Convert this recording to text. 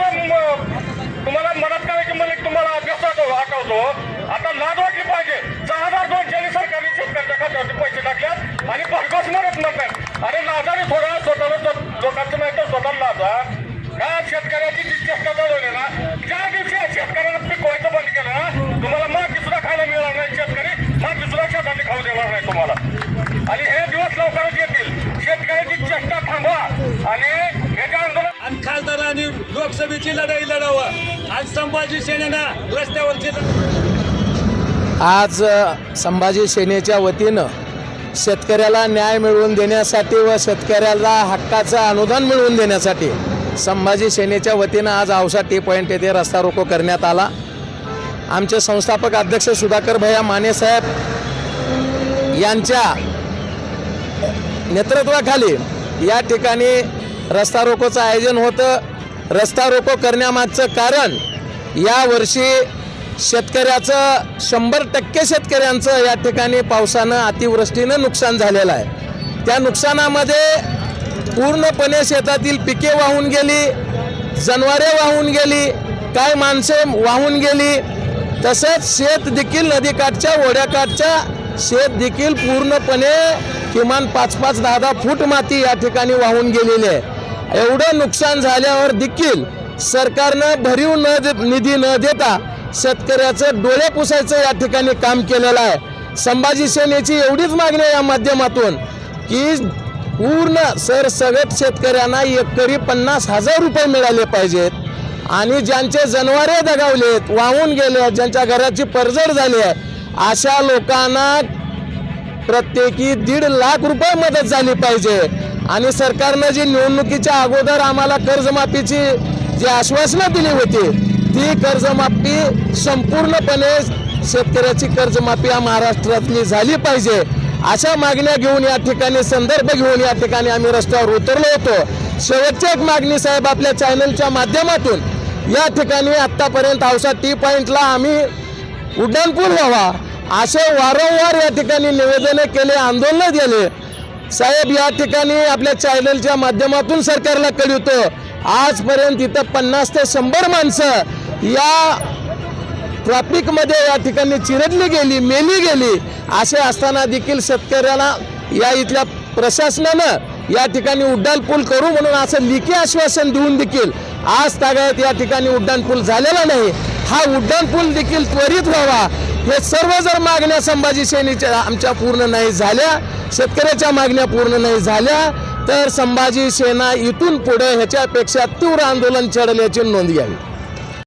तुम्हाला मदत करायची म्हणजे तुम्हाला अभ्यास आठवतो आता लाज वाटली पाहिजे. सहा हजार दोनशे सरकारने शेतकऱ्याच्या खात्यावरती पैसे टाकल्यात आणि भरघोस मदत नाही अरे लाजाने थोडा स्वतःला लोकांचं नाही तर स्वतःला लाजा या शेतकऱ्याची जी चेष्टा चालवली ना ज्या दिवशी शेतकऱ्याला पिकवायचं बंद केलं ना तुम्हाला माती सुद्धा खायला मिळणार नाही शेतकरी माती सुद्धा शेतातली खाऊ देणार नाही तुम्हाला. लोकसभेची लढाई लढावं. आज संभाजी सेनेनं रस्त्यावरची आज संभाजी सेनेच्या वतीनं शेतकऱ्याला न्याय मिळवून देण्यासाठी व शेतकऱ्याला हक्काचं अनुदान मिळवून देण्यासाठी संभाजी सेनेच्या वतीनं आज औसा टी पॉईंट येथे रस्ता रोको करण्यात आला. आमचे संस्थापक अध्यक्ष सुधाकर भैया मानेसाहेब यांच्या नेतृत्वाखाली या ठिकाणी रस्ता रोकोचं आयोजन होतं. रस्ता रोको करण्यामागचं कारण यावर्षी शेतकऱ्याचं शंभर टक्के शेतकऱ्यांचं या ठिकाणी पावसानं अतिवृष्टीनं नुकसान झालेलं आहे. त्या नुकसानामध्ये पूर्णपणे शेतातील पिके वाहून गेली जनावरे वाहून गेली काय माणसे वाहून गेली तसंच शेत देखील नदीकाठच्या ओढ्याकाठच्या शेत देखील पूर्णपणे किमान पाच पाच दहा दहा फूट माती या ठिकाणी वाहून गेलेली आहे. एवढं नुकसान झाल्यावर देखील सरकारनं भरीव न दे- निधी न देता शेतकऱ्याचं डोळे पुसायचं या ठिकाणी काम केलेलं आहे. संभाजी सेनेची एवढीच मागणी आहे या माध्यमातून की पूर्ण सरसगट शेतकऱ्यांना एकरी पन्नास हजार रुपये मिळाले पाहिजेत. आणि ज्यांचे जनावरे दगावलेत वाहून गेले ज्यांच्या घराची पडझड झाली आहे अशा लोकांना प्रत्येकी दीड लाख रुपये मदत झाली पाहिजे. आणि सरकारनं जी निवडणुकीच्या अगोदर आम्हाला कर्जमाफीची जी आश्वासनं दिली होती ती कर्जमाफी संपूर्णपणे शेतकऱ्याची कर्जमाफी या महाराष्ट्रातली झाली पाहिजे. अशा मागण्या घेऊन या ठिकाणी संदर्भ घेऊन या ठिकाणी आम्ही रस्त्यावर उतरलो होतो. शेवटची एक मागणी साहेब आपल्या चॅनलच्या माध्यमातून या ठिकाणी आत्तापर्यंत औसा टी पॉईंटला आम्ही उड्डाणपूल व्हावा असे वारंवार या ठिकाणी निवेदने केले आंदोलनं दिले साहेब या ठिकाणी आपल्या चॅनलच्या माध्यमातून सरकारला कळवतो आजपर्यंत इथं पन्नास ते शंभर माणसं या ट्रॅफिकमध्ये या ठिकाणी चिरडली गेली मेली गेली असे असताना देखील शेतकऱ्याला या इथल्या प्रशासनानं या ठिकाणी उड्डाणपूल करू म्हणून असं लिखी आश्वासन देऊन देखील आज तागायत या ठिकाणी उड्डाणपूल झालेला नाही. हा उड्डाणपूल देखील त्वरित व्हावा. हे सर्व जर मागण्या संभाजी सेनेच्या आमच्या पूर्ण नाही झाल्या शेतकऱ्याच्या मागण्या पूर्ण नाही झाल्या तर संभाजी सेना इथून पुढे ह्याच्यापेक्षा तीव्र आंदोलन छेडल्याची नोंद घ्यावी.